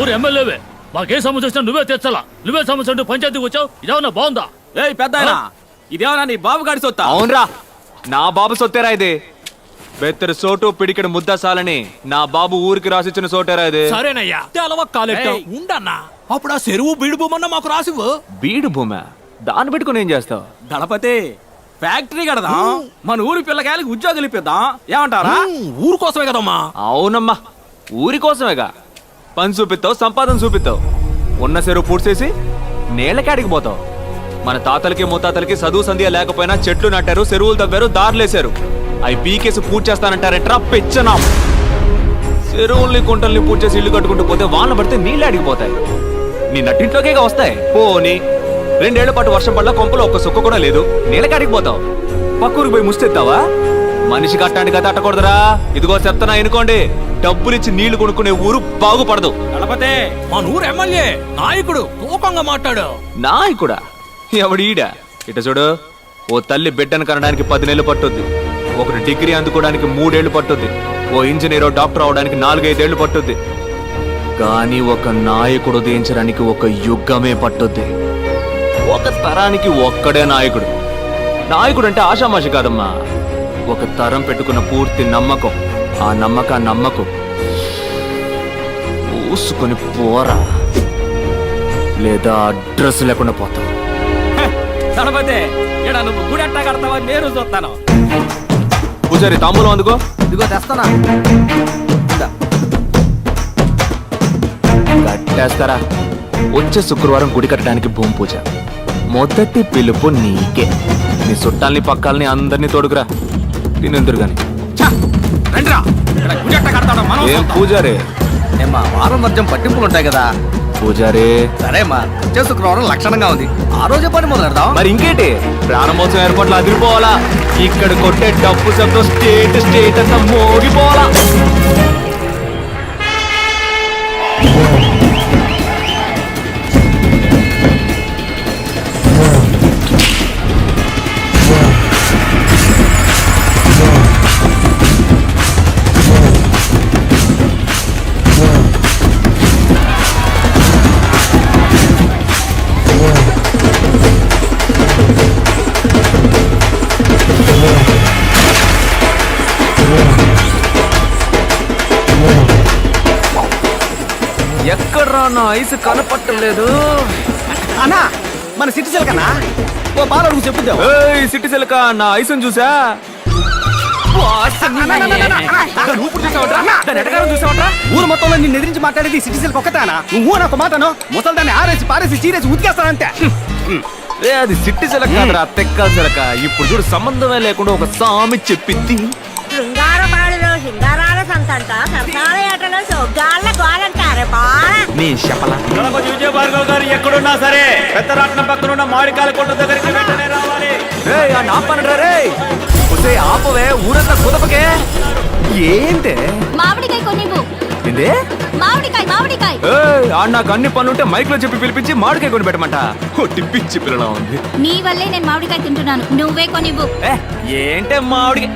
ఊరు ఎమ్మెల్యేవే. మాకే సమస్య వచ్చినా నువ్వే తెచ్చాలా నువ్వే సమస్య అంటూ పంచాయతీకి వచ్చావు? ఇదేమన్నా బాగుందా? ఏయ్ పెద్ద ఇదేమన్నా నీ బాబు గాడి సొత్తా? అవునరా. నా బాబు సొత్తేరా ఇది? బెత్తరు సోటు పిడికిడి ముద్ద సాలని నా బాబు ఊరికి రాసిచ్చిన సోటేరా ఇది? సరేనయ్యా. తెలవ కాలెట్టావు ఏయ్. ఉండన్నా అప్పుడు ఆ చెరువు బీడుబొమ్మన్న మాకు రాసివ్వు. బీడు భూమ దాన్ని పెట్టుకుని ఏం చేస్తావు? దళపతి ఫ్యాక్టరీ కడదాం? మన ఊరి పిల్లకాయలకి ఉద్యోగాలు ఇప్పిద్దాం. ఏమంటారా? ఊరు కోసమే కదమ్మా. అవునమ్మా. ఊరి కోసమేగా. పని చూపిస్తావు సంపాదన చూపిస్తావు. ఉన్న చెరువు పూడ్చేసి నేలకాడికి పోతావు. మన తాతలకి ముత్తాతలకి చదువు సంధ్య లేకపోయినా చెట్లు నాటారు చెరువులు తవ్వారు దారులేశారు అవి పీకేసి పూజ చేస్తానంటారంటరా పెచ్చనా చెరువుల్ని కుంటల్ని పూజ చేసి ఇల్లు కట్టుకుంటూ పోతే వాన పడితే నీళ్ళు అడిగిపోతాయి నీ నట్టింట్లోకే వస్తాయి. పోని రెండేళ్ళ పాటు వర్షం పడ్డ కొంపలో ఒక్క సుక్క కూడా లేదు. నీళ్ళకాడికి పోతావు. పక్కూరికి పోయి ముస్తెత్తావా? మనిషి కట్టడానికి కదా అట్టకూడదురా ఇదిగో చెప్తానా ఎనుకోండి డబ్బులిచ్చి నీళ్ళు కొనుక్కునే ఊరు బాగుపడదు. దళపతి మన ఊరు ఎమ్మెల్యే నాయకుడు తూకంగా మాట్లాడు. నాయకుడా? ఎవడీడా ఇట చూడు ఓ తల్లి బిడ్డను కనడానికి పది నెలలు పట్టుద్ది. ఒకటి డిగ్రీ అందుకోవడానికి మూడేళ్ళు పట్టుద్ది. ఓ ఇంజనీరో డాక్టర్ అవడానికి నాలుగైదేళ్ళు పట్టుద్ది. కానీ ఒక నాయకుడు ఉదయించడానికి ఒక యుగమే పట్టుద్ది. ఒక తరానికి ఒక్కడే నాయకుడు. నాయకుడు అంటే ఆషామాషి కాదమ్మా. ఒక తరం పెట్టుకున్న పూర్తి నమ్మకం. ఆ నమ్మకాన్ని నమ్మకం. పూసుకొని పోరా. లేదా అడ్రస్ లేకుండా పోతావు. హ, దళపతి ఇక్కడ నువ్వు గుడి అట్టా కడతావా నేను చూస్తాను. పూజారి తాంబూలం అందుకో. ఇదిగో తెస్తానా? కట్టేస్తారా? వచ్చే శుక్రవారం గుడి కట్టడానికి భూమి పూజ. మొదటి పిలుపు నీకే. నీ చుట్టాల్ని పక్కాల్ని అందరినీ తోడుకురా. తినెందురు గాని ఛ, రండిరా. ఇక్కడ గుడి అట్టా కడతాడు మనం ఏం చూద్దాం. పూజారి? ఏమ్మా వారం మధ్యం పట్టింపులు ఉంటాయి కదా. పూజారి? సరేమ్మా వచ్చే శుక్రవారం లక్షణంగా ఉంది. ఆ రోజే పని మొదలు పెడదాం మరి ఇంకేంటి? ప్రారంభోత్సవం ఏర్పాట్లు అదిరిపోవాలా. ఇక్కడ కొట్టే డప్పు శబ్దం స్టేట్ స్టేట్ అంతా మోగిపోవాలా నా ఐసు కనపట్టలేదు అన్నా మన సిటీ కన్నా ఓ బాల అడుగు చెప్పుద్దాం. ఏయ్ సిట్టి సిలక నా ఐసుని చూసా? ఊరు మొత్తంలో నిన్ను ఎదిరించి మాట్లాడేది సిటీ సెల్ ఒక్కతానా నువ్వు నాకు మాటను ముసలి దాన్ని ఆరేసి పారేసి చీరేసి ఉతికేస్తానంతే. ఏ అది సిట్టి సిలక కాదురా తెక్క సిలక ఇప్పుడు చూడు సంబంధమే లేకుండా ఒక సామి చెప్పింది శృంగారపాడులో సింగారాల సంతంట సరసాల ఏటలో సొగ్గాళ్ళ నీ శపల దళపతి విజయ భార్గవ్ గారు ఎక్కడున్నా సరే పెద్దరాట్నం పక్కన ఉన్న మామిడికాయల కొట్టు దగ్గరికి వెంటనే రావాలి. ఏయ్ ఆ నాపనరా ఒసే ఆపవే ఊరంతా కుదపకే. ఏంటే? మామిడికాయ కొనివ్వు. ఏందే? మామిడికాయ మామిడికాయ. ఏయ్ ఆడ నాకు అన్ని పనులుంటే మైక్లో చెప్పి పిలిపించి మామిడికాయ కొని పెట్టమంట? కొట్టి పిచ్చి పిల్లలా ఉంది. నీ వల్లే నేను మామిడికాయ తింటున్నాను. నువ్వే కొనివ్వు. ఏ ఏంటే మామిడి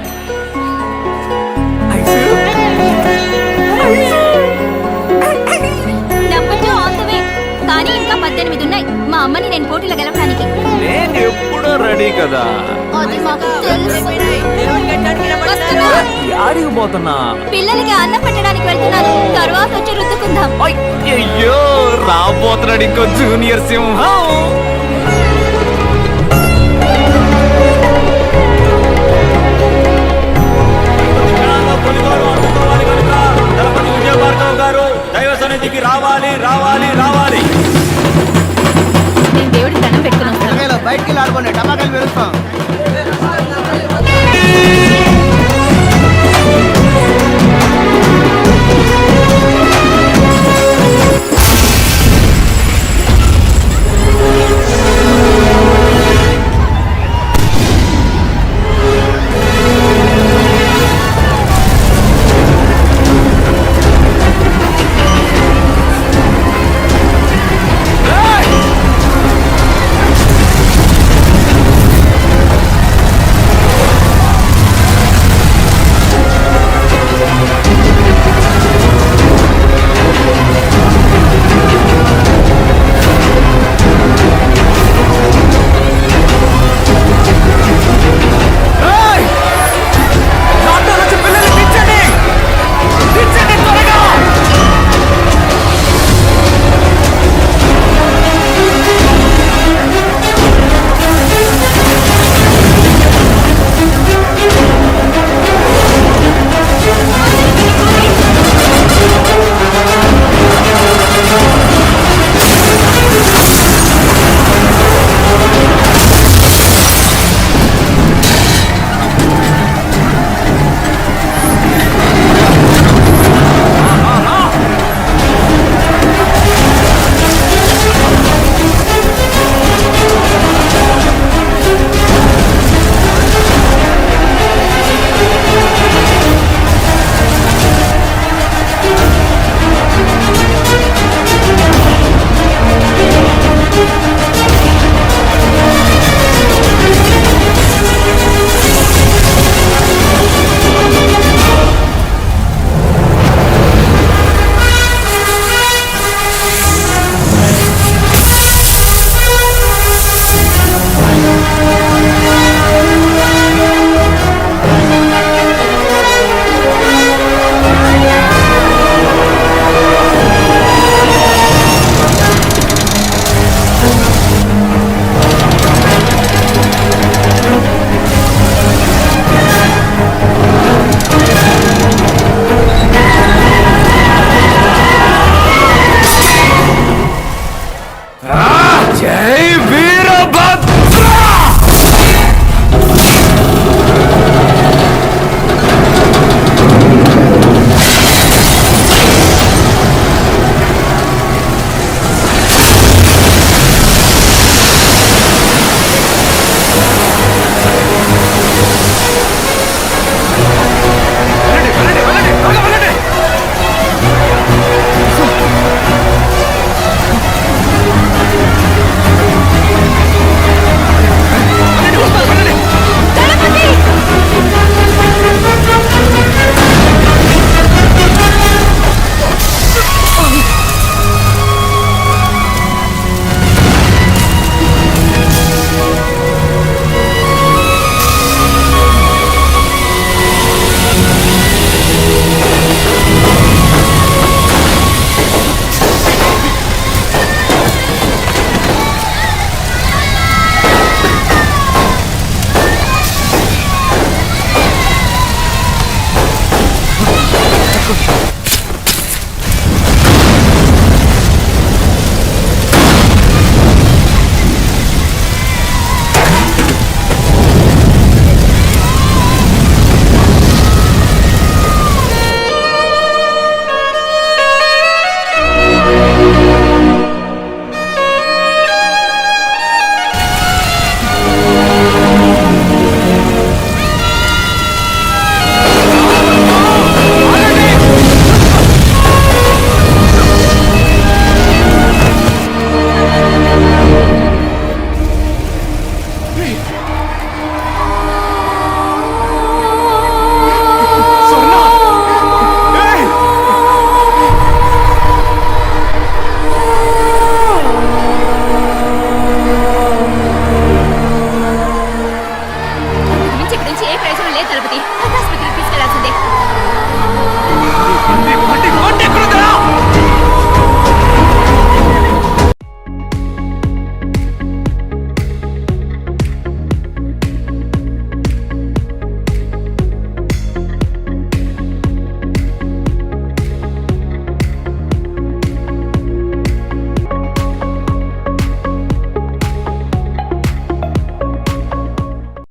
రెడీ కదా? అది మాకు తెలుసు. వస్తున్నా. యాడికి పోతున్నా. పిల్లలకి అన్నం పెట్టడానికి వెళ్తున్నాను తర్వాత వచ్చి రుద్దుకుందాం. అయ్యో రాబోతున్నాడు ఇంకో జూనియర్ సింహం. దైవ సన్నిధికి రావాలి రావాలి రావాలి నేను దేవుడికి దండం పెట్టుకుని వస్తాను బయటికి ఆడుకోండి టమాకాయలు song.